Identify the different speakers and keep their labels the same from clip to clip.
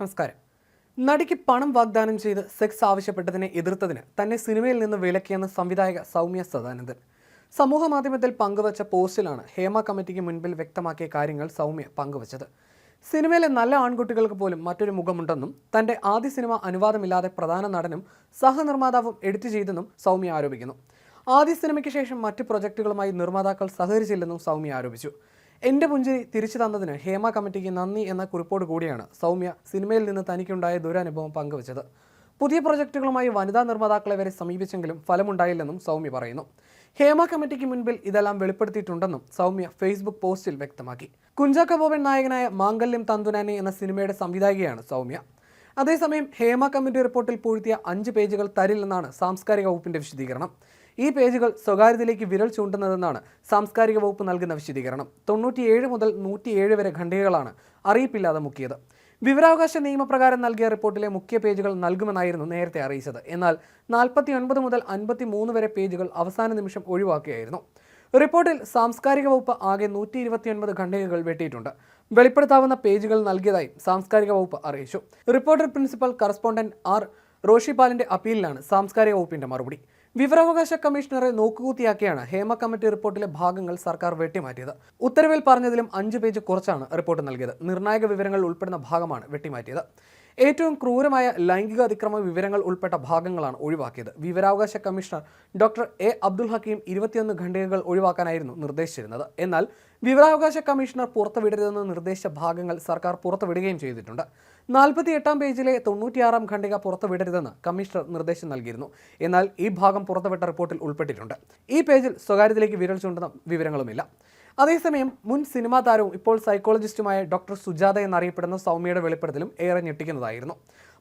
Speaker 1: നമസ്കാരം. നടിക്ക് പണം വാഗ്ദാനം ചെയ്ത് സെക്സ് ആവശ്യപ്പെട്ടതിനെ എതിർത്തതിന് തന്നെ സിനിമയിൽ നിന്ന് വിലക്കിയെന്ന് സംവിധായക സൗമ്യ സദാനന്ദൻ. സമൂഹ മാധ്യമത്തിൽ പങ്കുവച്ച പോസ്റ്റിലാണ് ഹേമ കമ്മിറ്റിക്ക് മുൻപിൽ വ്യക്തമാക്കിയ കാര്യങ്ങൾ സൗമ്യ പങ്കുവച്ചത്. സിനിമയിലെ നല്ല ആൺകുട്ടികൾക്ക് പോലും മറ്റൊരു മുഖമുണ്ടെന്നും തന്റെ ആദ്യ സിനിമ അനുവാദമില്ലാതെ പ്രധാന നടനും സഹനിർമ്മാതാവും എഡിറ്റ് ചെയ്തെന്നും സൗമ്യ ആരോപിക്കുന്നു. ആദ്യ സിനിമയ്ക്ക് ശേഷം മറ്റ് പ്രൊജക്ടുകളുമായി നിർമ്മാതാക്കൾ സഹകരിച്ചില്ലെന്നും സൗമ്യ ആരോപിച്ചു. എന്റെ പുഞ്ചിരി തിരിച്ചു തന്നതിന് ഹേമ കമ്മിറ്റിക്ക് നന്ദി എന്ന കുറിപ്പോട് കൂടിയാണ് സൗമ്യ സിനിമയിൽ നിന്ന് തനിക്കുണ്ടായ ദുരനുഭവം പങ്കുവച്ചത്. പുതിയ പ്രൊജക്ടുകളുമായി വനിതാ നിർമ്മാതാക്കളെ വരെ സമീപിച്ചെങ്കിലും ഫലമുണ്ടായില്ലെന്നും സൗമ്യ പറയുന്നു. ഹേമ കമ്മിറ്റിക്ക് മുൻപിൽ ഇതെല്ലാം വെളിപ്പെടുത്തിയിട്ടുണ്ടെന്നും സൗമ്യ ഫേസ്ബുക്ക് പോസ്റ്റിൽ വ്യക്തമാക്കി. കുഞ്ചാക്ക ബോബൻ നായകനായ മാംഗല്യം തന്തുനാനി എന്ന സിനിമയുടെ സംവിധായികയാണ് സൗമ്യ. അതേസമയം ഹേമ കമ്മിറ്റി റിപ്പോർട്ടിൽ പൂഴ്ത്തിയ അഞ്ച് പേജുകൾ തരില്ലെന്നാണ് സാംസ്കാരിക വകുപ്പിന്റെ വിശദീകരണം. ഈ പേജുകൾ സ്വകാര്യതയിലേക്ക് വിരൽ ചൂണ്ടുന്നതെന്നാണ് സാംസ്കാരിക വകുപ്പ് നൽകുന്ന വിശദീകരണം. തൊണ്ണൂറ്റിയേഴ് മുതൽ നൂറ്റിയേഴ് വരെ ഖണ്ഡികകളാണ് അറിയിപ്പില്ലാതെ മുക്കിയത്. വിവരാവകാശ നിയമപ്രകാരം നൽകിയ റിപ്പോർട്ടിലെ മുഖ്യ പേജുകൾ നൽകുമെന്നായിരുന്നു നേരത്തെ അറിയിച്ചത്. എന്നാൽ നാൽപ്പത്തി ഒൻപത് മുതൽ അൻപത്തി മൂന്ന് വരെ പേജുകൾ അവസാന നിമിഷം ഒഴിവാക്കുകയായിരുന്നു റിപ്പോർട്ടിൽ സാംസ്കാരിക വകുപ്പ് ആകെ നൂറ്റി ഇരുപത്തിയൊൻപത് ഖണ്ഡികകൾ വെട്ടിയിട്ടുണ്ട്. വെളിപ്പെടുത്താവുന്ന പേജുകൾ നൽകിയതായി സാംസ്കാരിക വകുപ്പ് അറിയിച്ചു. റിപ്പോർട്ടർ പ്രിൻസിപ്പൽ കറസ്പോണ്ടന്റ് ആർ റോഷിപാലിന്റെ അപ്പീലിലാണ് സാംസ്കാരിക വകുപ്പിന്റെ മറുപടി. വിവരാവകാശ കമ്മീഷണറെ നോക്കുകൂത്തിയാക്കിയാണ് ഹേമ കമ്മിറ്റി റിപ്പോർട്ടിലെ ഭാഗങ്ങൾ സർക്കാർ വെട്ടിമാറ്റിയത്. ഉത്തരവിൽ പറഞ്ഞതിലും അഞ്ച് പേജ് കുറച്ചാണ് റിപ്പോർട്ട് നൽകിയത്. നിർണായക വിവരങ്ങൾ ഉൾപ്പെടുന്ന ഭാഗമാണ് വെട്ടിമാറ്റിയത്. ഏറ്റവും ക്രൂരമായ ലൈംഗിക അതിക്രമ വിവരങ്ങൾ ഉൾപ്പെട്ട ഭാഗങ്ങളാണ് ഒഴിവാക്കിയത്. വിവരാവകാശ commissioner doctor A Abdul Hakeem ഇരുപത്തിയൊന്ന് ഖണ്ഡികകൾ ഒഴിവാക്കാനായിരുന്നു നിർദ്ദേശിച്ചിരുന്നത്. എന്നാൽ വിവരാവകാശ കമ്മീഷണർ പുറത്തുവിടരുതെന്ന് നിർദ്ദേശിച്ച ഭാഗങ്ങൾ സർക്കാർ പുറത്തുവിടുകയും ചെയ്തിട്ടുണ്ട്. നാൽപ്പത്തി എട്ടാം പേജിലെ തൊണ്ണൂറ്റിയാറാം ഖണ്ഡിക പുറത്തുവിടരുതെന്ന് കമ്മീഷണർ നിർദ്ദേശം നൽകിയിരുന്നു. എന്നാൽ ഈ ഭാഗം പുറത്തുവിട്ട റിപ്പോർട്ടിൽ ഉൾപ്പെട്ടിട്ടുണ്ട്. ഈ പേജിൽ സ്വകാര്യത്തിലേക്ക് വിരൽ ചൂണ്ടുന്ന വിവരങ്ങളുമില്ല. അതേസമയം മുൻ സിനിമാ താരവും ഇപ്പോൾ സൈക്കോളജിസ്റ്റുമായ ഡോക്ടർ സുജാത എന്നറിയപ്പെടുന്ന സൗമ്യയുടെ വെളിപ്പെടുത്തലും ഏറെ ഞെട്ടിക്കുന്നതായിരുന്നു.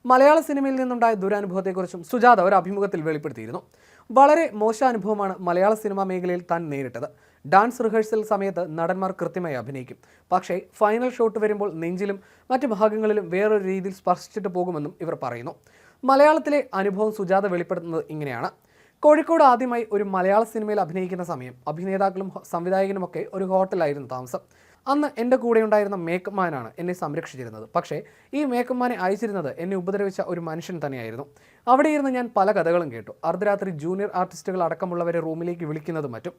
Speaker 1: മലയാള സിനിമയിൽ നിന്നുണ്ടായ ദുരനുഭവത്തെക്കുറിച്ചും സുജാത ഒരു അഭിമുഖത്തിൽ വെളിപ്പെടുത്തിയിരുന്നു. വളരെ മോശ അനുഭവമാണ് മലയാള സിനിമാ മേഖലയിൽ താൻ നേരിട്ടത്. ഡാൻസ് റിഹേഴ്സൽ സമയത്ത് നടന്മാർ കൃത്യമായി അഭിനയിക്കും. പക്ഷേ ഫൈനൽ ഷോട്ട് വരുമ്പോൾ നെഞ്ചിലും മറ്റ് ഭാഗങ്ങളിലും വേറൊരു രീതിയിൽ സ്പർശിച്ചിട്ട് പോകുമെന്നും ഇവർ പറയുന്നു. മലയാളത്തിലെ അനുഭവം സുജാത വെളിപ്പെടുത്തുന്നത് ഇങ്ങനെയാണ്. കോഴിക്കോട് ആദ്യമായി ഒരു മലയാള സിനിമയിൽ അഭിനയിക്കുന്ന സമയം. അഭിനേതാക്കളും സംവിധായകനുമൊക്കെ ഒരു ഹോട്ടലായിരുന്നു താമസം. അന്ന് എന്റെ കൂടെ ഉണ്ടായിരുന്ന മേക്കപ്പ് മാനാണ് എന്നെ സംരക്ഷിച്ചിരുന്നത്. പക്ഷേ ഈ മേക്കപ്പ് മാനെ അയച്ചിരുന്നത് എന്നെ ഉപദ്രവിച്ച ഒരു മനുഷ്യൻ തന്നെയായിരുന്നു. അവിടെ ഇരുന്ന് ഞാൻ പല കഥകളും കേട്ടു. അർദ്ധരാത്രി ജൂനിയർ ആർട്ടിസ്റ്റുകൾ അടക്കമുള്ളവരെ റൂമിലേക്ക് വിളിക്കുന്നതും മറ്റും.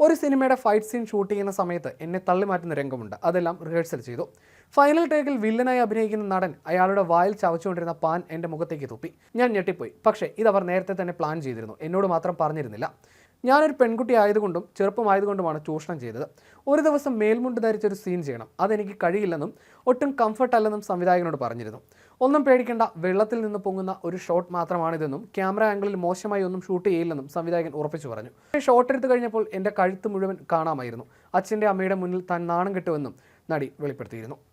Speaker 1: ഒരു സിനിമയുടെ ഫൈറ്റ് സീൻ ഷൂട്ട് ചെയ്യുന്ന സമയത്ത് എന്നെ തള്ളിമാറ്റുന്ന രംഗമുണ്ട്. അതെല്ലാം റിഹേഴ്സൽ ചെയ്തു. ഫൈനൽ ടേക്കിൽ വില്ലനായി അഭിനയിക്കുന്ന നടൻ അയാളുടെ വായിൽ ചവച്ചുകൊണ്ടിരുന്ന പാൻ എന്റെ മുഖത്തേക്ക് തുപ്പി. ഞാൻ ഞെട്ടിപ്പോയി. പക്ഷേ ഇത് അവർ നേരത്തെ തന്നെ പ്ലാൻ ചെയ്തിരുന്നു. എന്നോട് മാത്രം പറഞ്ഞിരുന്നില്ല. ഞാനൊരു പെൺകുട്ടി ആയതുകൊണ്ടും ചെറുപ്പമായതുകൊണ്ടുമാണ് ചൂഷണം ചെയ്തത്. ഒരു ദിവസം മേൽമുണ്ട് ധരിച്ചൊരു സീൻ ചെയ്യണം. അതെനിക്ക് കഴിയില്ലെന്നും ഒട്ടും കംഫർട്ട് അല്ലെന്നും സംവിധായകനോട് പറഞ്ഞിരുന്നു. ഒന്നും പേടിക്കേണ്ട. വെള്ളത്തിൽ നിന്ന് പൊങ്ങുന്ന ഒരു ഷോട്ട് മാത്രമാണിതെന്നും ക്യാമറ ആംഗിളിൽ മോശമായി ഒന്നും ഷൂട്ട് ചെയ്യില്ലെന്നും സംവിധായകൻ ഉറപ്പിച്ചു പറഞ്ഞു. ഷോട്ട് എടുത്തു കഴിഞ്ഞപ്പോൾ എന്റെ കഴുത്ത് മുഴുവൻ കാണാമായിരുന്നു. അച്ഛന്റെ അമ്മയുടെ മുന്നിൽ താൻ നാണം കിട്ടുമെന്നും നടി വെളിപ്പെടുത്തിയിരുന്നു.